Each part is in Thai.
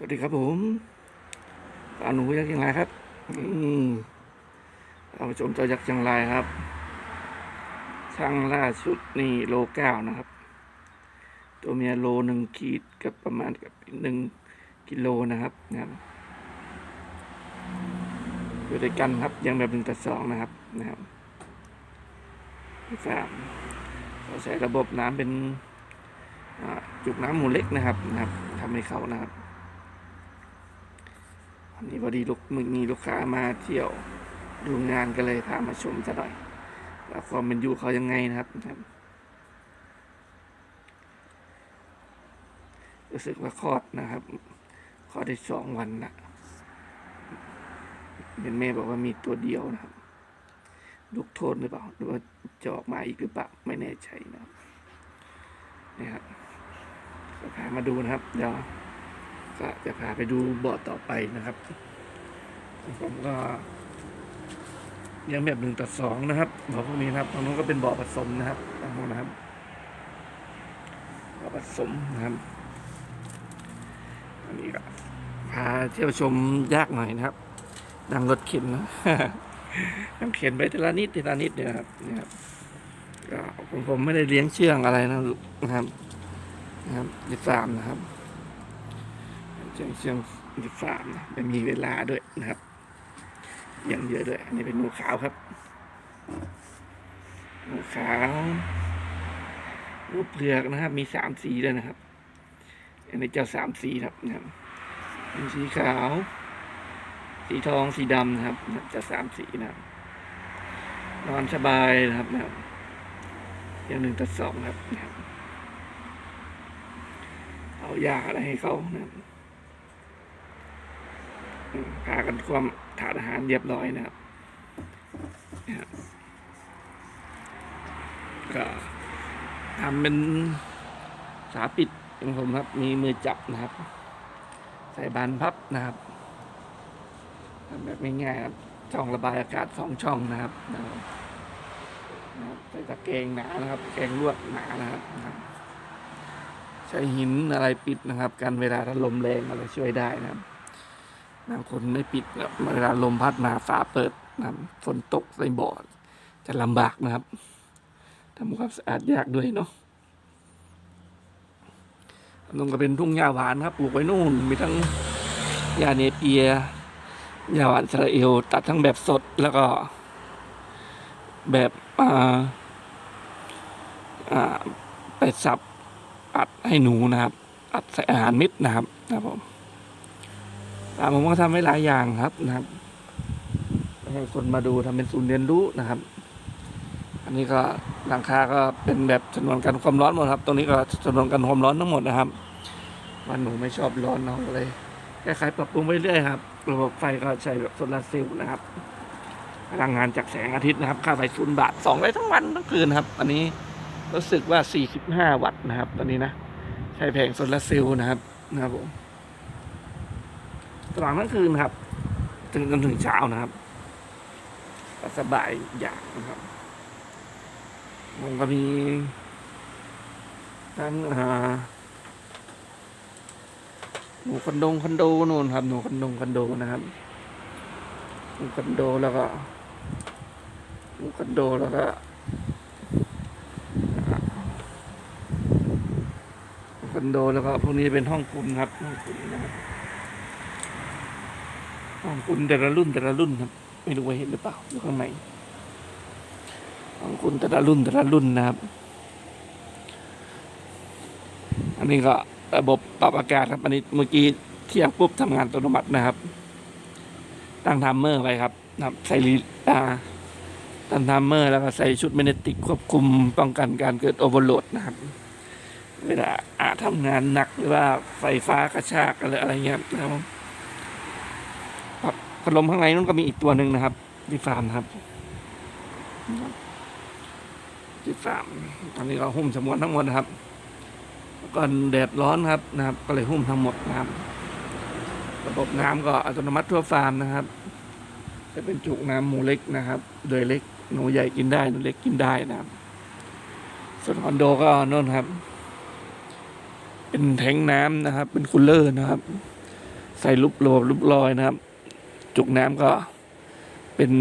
สวัสดีครับผมปลาหนูยักษ์เชียงรครับนี่เราชมจ้ายักษ์เชียงรครับ ช่างล่าสุดนี่โลเก้านะครับ ตัวเมียโลหนึ่งขีดกับประมาณกับหนึ่งกิโลนะครับนะครับอยู่ด้วยกันครับยังแบบหนึ่งต่อสองนะครับนะครับสามเราใช้ระบบน้ำเป็นจุกน้ำหมูเล็กนะครับนะครับทำให้เขานะครับ วันนี้พอดีลูกมีลูกค้ามาเที่ยวดูงานก็เลยพามาชมซะหน่อยว่าความเป็นอยู่เขายังไงนะครับรู้สึกว่าคลอดนะครับคลอดได้สองวันละเป็นแม่บอกว่ามีตัวเดียวนะครับลูกโทษหรือเปล่าหรือว่าจะออกมาอีกหรือเปล่าไม่แน่ใจนะครับนี่ครับพามาดูนะครับ เดี๋ยว ก็จะพาไปดูบ่อต่อไปนะครับผมก็ยังแบบหนึ่งต่อสองนะครับบ่อพวกนี้นะครับตรงนู้นก็เป็นบ่อผสมนะครับตรงนู้นนะครับบ่อผสมนะครับอันนี้ก็พาเที่ยวชมยากหน่อยนะครับนั่งรถเข็นนะนั่งเข็นไปทีละนิดทีละนิดเนี่ยครับเนี่ยครับผมผมไม่ได้เลี้ยงเชื่องอะไรนะนะครับนะครับยิบสามนะครับ ชียงเชียงที่ฟามนะไม่มีเวลาด้วยนะครับอย่างเยอะด้วยอันนี้เป็นหมูขาวครับหมูขาวรูปเปลือกนะครับ มีสามสีเลยนะครับ อันนี้เจ้าสามสีครับนะครับสีขาว สีทองสีดำนะครับจะสามสีนะครับนอนสบายนะครับนะครับอย่างหนึ่งต่อสองครับนะครับ เอายาอะไรให้เขานะครับ พากันความถาดอาหารเรียบร้อยนะครับนะครับก็ทำเป็นฝาปิดของผมครับ มีมือจับนะครับ ใส่บานพับนะครับทำแบบง่ายๆครับ ช่องระบายอากาศสองช่องนะครับใส่ตะแกรงหนานะครับตะแกงลวดหนาครับนะครับ ใช้หินอะไรปิดนะครับ กันเวลาถ้าลมแรงอะไรช่วยได้นะครับ บางคนไม่ปิดเวลาลมพัดมาฟ้าเปิดนะฝนตกใส่บ่อจะลำบากนะครับทำความสะอาดยากด้วยเนาะตรงก็เป็นทุ่งหญ้าหวานครับปลูกไว้นู่น มีทั้งหญ้าเนเปียหญ้าหวานสราเอลตัดทั้งแบบสดแล้วก็ แบบอ่าอ่าไปสับอัดให้หนูนะครับ อัดใส่อาหารมิดนะครับ นะครับผม ผมก็ทำไว้หลายอย่างครับนะครับให้คนมาดูทำเป็นศูนย์เรียนรู้นะครับ อันนี้ก็หลังคาก็เป็นแบบจำนวนกันความร้อนหมดครับ ตรงนี้ก็จำนวนกันความร้อนทั้งหมดนะครับวันหนูไม่ชอบร้อนเนาะเลยแก้ไขปรับปรุงไปเรื่อยครับ ระบบไฟก็ใช้แบบโซลาร์เซลล์นะครับ พลังงานจากแสงอาทิตย์นะครับ ค่าไฟศูนย์บาทสองได้ทั้งวันทั้งคืนครับ อันนี้รู้สึกว่า 45 วัตต์นะครับ ตอนนี้นะ ใช้แผงโซลาร์เซลล์นะครับนะครับผม สว่างทั้งคืนครับ ถึงจนถึงเช้านะครับก็สบายอย่างนะครับผมก็มีทั้งอ่าหนูคอนโดคอนโดนู่นครับหนูคอนโดคอนโดนะครับหนูคอนโดแล้วก็หนูคอนโดแล้วก็คอนโดแล้วก็พวกนี้เป็นห้องคุณครับห้องคุณนะครับ ของคุณแต่ละรุ่นแต่ละรุ่นครับ ไม่รู้ว่าเห็นหรือเปล่าอยู่ข้างในของคุณแต่ละรุ่นแต่ละรุ่นนะครับ อันนี้ก็ระบบปรับอากาศครับ อันนี้เมื่อกี้เที่ยงปุ๊บทำงานอัตโนมัตินะครับ ตั้งไทม์เมอร์ไว้ครับนะใส่ลีอ่าตั้งไทม์เมอร์แล้วก็ใส่ชุดเมเนติกควบคุมป้องกันการเกิดโอเวอร์โหลดนะครับ เวลาอาทำงานหนักหรือว่าไฟฟ้ากระชากอะไรอะไรเงี้ยนะครับ พัดลมข้างในนู้นก็มีอีกตัวหนึ่งนะครับ ที่ฟาร์มครับ ที่ฟาร์มตอนนี้ก็หุ้มสมวนทั้งหมดนะครับแล้วก็แดดร้อนครับนะครับ ก็เลยหุ้มทั้งหมดนะครับ ระบบน้ำก็อัตโนมัติทั่วฟาร์มนะครับ จะเป็นจุกน้ำหมูเล็กนะครับโดยเล็กหนูใหญ่กินได้หนูเล็กกินได้นะครับ ส่วนคอนโดก็โน่นครับ เป็นแทงน้ำนะครับ เป็นคูลเลอร์นะครับ ใส่รูปโลรูปลอยนะครับ จุกน้ำก็เป็น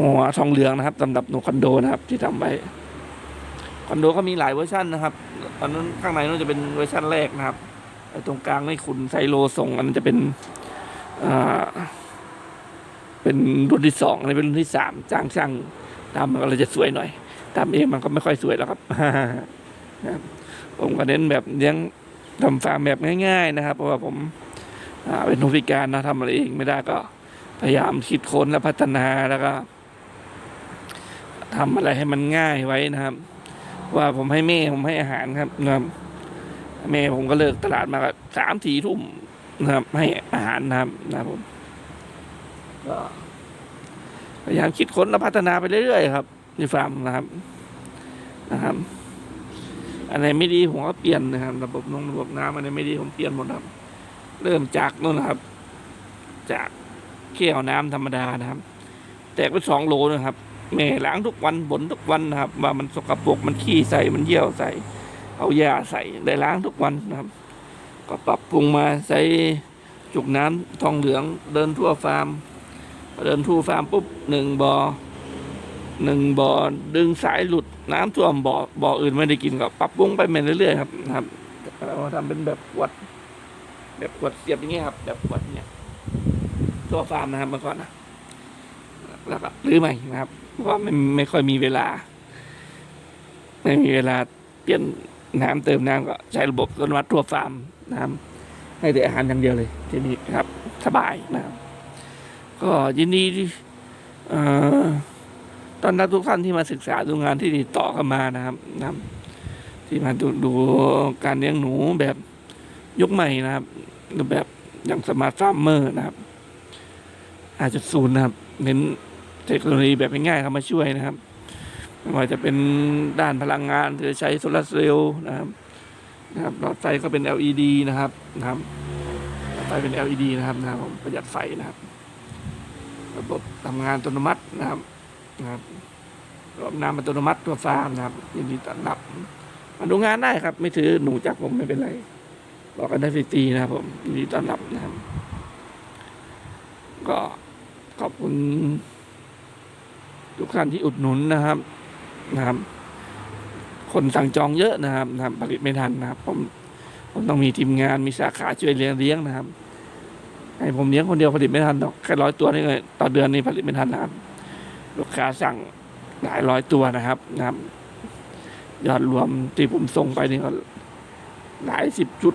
หัวทองเหลืองนะครับสำหรับหนูคอนโดนะครับ ที่ทำไว้คอนโดก็มีหลายเวอร์ชันนะครับ ตอนนั้นข้างในนั่นจะเป็นเวอร์ชันแรกนะครับตรงกลางนี่คุณไซโลส่งอันจะเป็นเป็นรุ่นที่สองอันนี้เป็นรุ่นที่สามจ้างช่างทำมันก็เลยจะสวยหน่อยทำเองมันก็ไม่ค่อยสวยแล้วครับผมก็เน้นแบบเลี้ยงทำฟาร์มแบบง่าย ๆ นะครับ เพราะว่าผม เป็นผู้พิการนะทำอะไรเองไม่ได้ก็พยายามคิดค้นและพัฒนาแล้วก็ทำอะไรให้มันง่ายไว้นะครับ ว่าผมให้แม่ผมให้อาหารครับนะครับแม่ผมก็เลิกตลาดมาสามสี่ทุ่มนะครับ ให้อาหารนะครับนะผมก็พยายามคิดค้นและพัฒนาไปเรื่อยๆครับในฟาร์มนะครับนะครับอันไหนไม่ดีผมก็เปลี่ยนนะครับ ระบบนงระบบน้ำอันไหนไม่ดีผมเปลี่ยนหมดครับ เริ่มจากนู่นนะครับ จากแก้วน้ำธรรมดานะครับ แตกไปสองโลนะครับแม่ล้างทุกวันบ่นทุกวันนะครับ ว่ามันสกปรกมันขี้ใส่มันเยี่ยวใส่ เอายาใส่ได้ล้างทุกวันนะครับ ก็ปรับปรุงมาใส่จุกน้ำทองเหลืองเดินทั่วฟาร์มเดินทูฟาร์มปุ๊บหนึ่งบอ่อหนึ่งบ่อดึงสายหลุดน้ำท่วมบ่อบ่ออื่นไม่ได้กินก็ปรับปรุงไปเรื่อยๆครับนะครับเราทำเป็นแบบขวด แบบขวดเสียบอย่างเงี้ยครับ แบบขวดเนี่ยตัวฟาร์มนะครับเมื่อก่อนนะแล้วก็รื้อใหม่นะครับ เพราะว่าไม่ไม่ค่อยมีเวลา ไม่มีเวลาเปลี่ยนน้ำเติมน้ำก็ใช้ระบบอัตโนมัติทั่วฟาร์มนะครับให้แต่อาหารอย่างเดียวเลยที่นี้ครับ สบายนะครับ ก็ยินดีที่เอ่อตอนรับทุกท่านที่มาศึกษาดูงานที่ติดต่อกันมานะครับนะที่มาดูดูการเลี้ยงหนูแบบ ยุคใหม่นะครับรูปแบบอย่างสมาร์ทฟาร์มเมอร์นะครับอาจจะศูนย์นะครับ เน้นเทคโนโลยีแบบง่ายๆเข้ามาช่วยนะครับไม่ว่าจะเป็นด้านพลังงานหรือใช้โซลาร์เซลล์นะครับนะครับหลอดไฟก็เป็น LED นะครับนะครับหลอดไฟเป็น LED นะครับนะครับประหยัดไฟนะครับ ระบบทำงานอัตโนมัตินะครับนะครับระบบน้ำอัตโนมัติตัวฟาร์มนะครับยินดีต้อนรับมาดูงานได้ครับ ไม่ถือหนูจากผมไม่เป็นไร บอกกันได้ฟรีนะครับผมยินดีต้อนรับนะครับ ก็ขอบคุณ ทุกท่านที่อุดหนุนนะครับนะครับ คนสั่งจองเยอะนะครับนะรบผลิตไม่ทันนะครับ ผมผมต้องมีทีมงานมีสาขาช่วยเลี้ยงเลี้ยงนะครับให้ผมเลี้ยงคนเดียวผลิตไม่ทันหรอกแค่ร้อยตัวนี่เลยต่อเดือนนี่ผลิตไม่ทันนะครับ ลูกค้าสั่งหลายร้อยตัวนะครับนะครับยอดรวมที่ผมส่งไปนี่ก็ หลายสิบชุด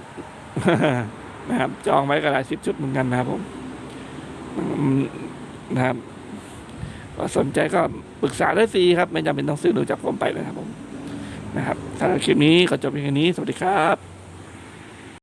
นะครับ จองไว้ก็หลายสิบชุดเหมือนกันนะครับผมนะครับก็สนใจก็ปรึกษาได้ฟรีครับ ไม่จำเป็นต้องซื้อดูจากผมไปเลยครับผมนะครับสำหรับคลิปนี้ก็จบเพียงแค่นี้ สวัสดีครับ